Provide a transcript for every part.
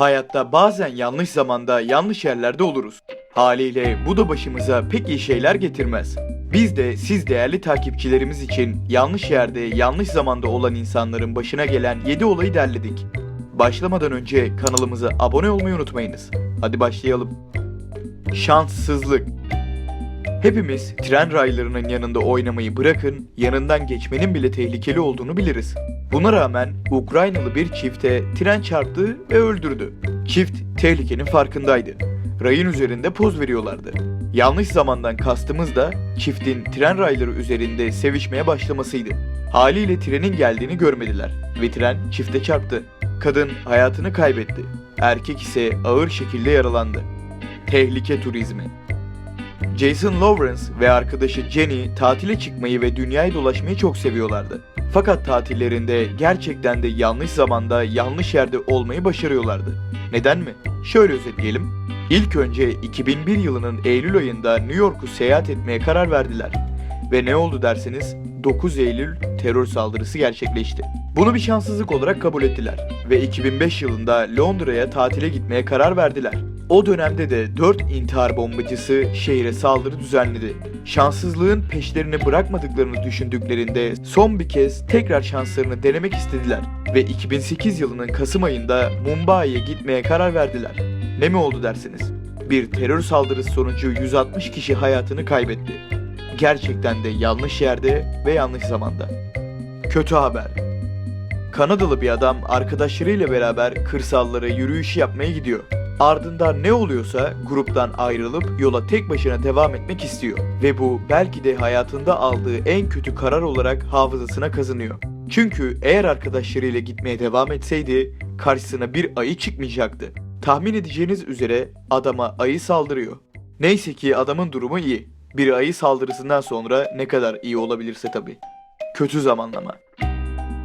Hayatta bazen yanlış zamanda yanlış yerlerde oluruz. Haliyle bu da başımıza pek iyi şeyler getirmez. Biz de siz değerli takipçilerimiz için yanlış yerde yanlış zamanda olan insanların başına gelen 7 olayı derledik. Başlamadan önce kanalımıza abone olmayı unutmayınız. Hadi başlayalım. Şanssızlık Hepimiz tren raylarının yanında oynamayı bırakın, yanından geçmenin bile tehlikeli olduğunu biliriz. Buna rağmen Ukraynalı bir çifte tren çarptı ve öldürdü. Çift tehlikenin farkındaydı. Rayın üzerinde poz veriyorlardı. Yanlış zamandan kastımız da çiftin tren rayları üzerinde sevişmeye başlamasıydı. Haliyle trenin geldiğini görmediler ve tren çifte çarptı. Kadın hayatını kaybetti. Erkek ise ağır şekilde yaralandı. Tehlike turizmi Jason Lawrence ve arkadaşı Jenny tatile çıkmayı ve dünyayı dolaşmayı çok seviyorlardı. Fakat tatillerinde gerçekten de yanlış zamanda yanlış yerde olmayı başarıyorlardı. Neden mi? Şöyle özetleyelim. İlk önce 2001 yılının Eylül ayında New York'u seyahat etmeye karar verdiler. Ve ne oldu derseniz 9 Eylül terör saldırısı gerçekleşti. Bunu bir şanssızlık olarak kabul ettiler ve 2005 yılında Londra'ya tatile gitmeye karar verdiler. O dönemde de 4 intihar bombacısı şehre saldırı düzenledi. Şanssızlığın peşlerini bırakmadıklarını düşündüklerinde son bir kez tekrar şanslarını denemek istediler ve 2008 yılının Kasım ayında Mumbai'ye gitmeye karar verdiler. Ne mi oldu dersiniz? Bir terör saldırısı sonucu 160 kişi hayatını kaybetti. Gerçekten de yanlış yerde ve yanlış zamanda. Kötü haber. Kanadalı bir adam arkadaşlarıyla beraber kırsallara yürüyüş yapmaya gidiyor. Ardından ne oluyorsa gruptan ayrılıp yola tek başına devam etmek istiyor. Ve bu belki de hayatında aldığı en kötü karar olarak hafızasına kazınıyor. Çünkü eğer arkadaşlarıyla gitmeye devam etseydi karşısına bir ayı çıkmayacaktı. Tahmin edeceğiniz üzere adama ayı saldırıyor. Neyse ki adamın durumu iyi. Bir ayı saldırısından sonra ne kadar iyi olabilirse tabii. Kötü zamanlama.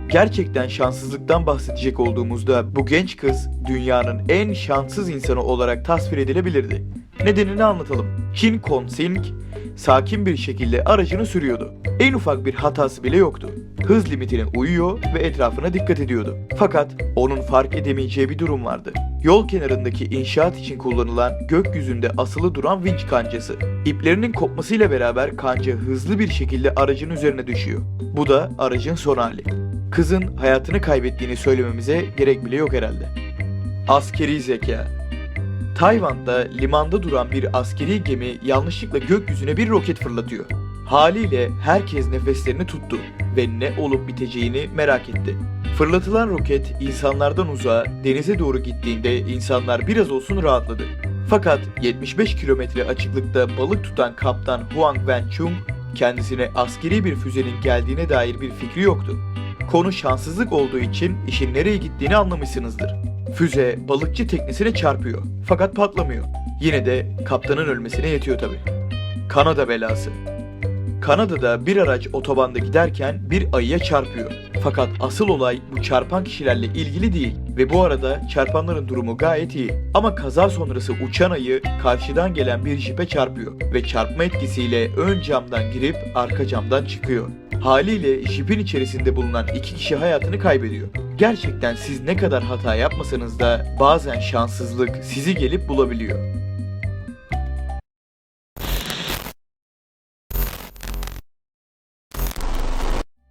Gerçekten şanssızlıktan bahsedecek olduğumuzda bu genç kız dünyanın en şanssız insanı olarak tasvir edilebilirdi. Nedenini anlatalım. Shin Kon Sing sakin bir şekilde aracını sürüyordu. En ufak bir hatası bile yoktu. Hız limitine uyuyor ve etrafına dikkat ediyordu. Fakat onun fark edemeyeceği bir durum vardı. Yol kenarındaki inşaat için kullanılan gökyüzünde asılı duran vinç kancası. İplerinin kopmasıyla beraber kanca hızlı bir şekilde aracın üzerine düşüyor. Bu da aracın son hali. Kızın hayatını kaybettiğini söylememize gerek bile yok herhalde. Askeri zeka. Tayvan'da limanda duran bir askeri gemi yanlışlıkla gökyüzüne bir roket fırlatıyor. Haliyle herkes nefeslerini tuttu ve ne olup biteceğini merak etti. Fırlatılan roket insanlardan uzağa denize doğru gittiğinde insanlar biraz olsun rahatladı. Fakat 75 kilometre açıklıkta balık tutan kaptan Huang Wenchung kendisine askeri bir füzenin geldiğine dair bir fikri yoktu. Konu şanssızlık olduğu için işin nereye gittiğini anlamışsınızdır. Füze balıkçı teknesine çarpıyor fakat patlamıyor. Yine de kaptanın ölmesine yetiyor tabi. Kanada belası. Kanada'da bir araç otobanda giderken bir ayıya çarpıyor. Fakat asıl olay bu çarpan kişilerle ilgili değil ve bu arada çarpanların durumu gayet iyi. Ama kaza sonrası uçan ayı karşıdan gelen bir jipe çarpıyor ve çarpma etkisiyle ön camdan girip arka camdan çıkıyor. Haliyle jipin içerisinde bulunan iki kişi hayatını kaybediyor. Gerçekten siz ne kadar hata yapmasanız da bazen şanssızlık sizi gelip bulabiliyor.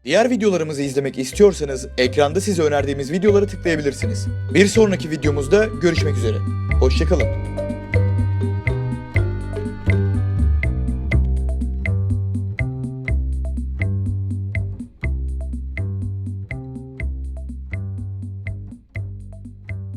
Diğer videolarımızı izlemek istiyorsanız ekranda size önerdiğimiz videoları tıklayabilirsiniz. Bir sonraki videomuzda görüşmek üzere. Hoşçakalın.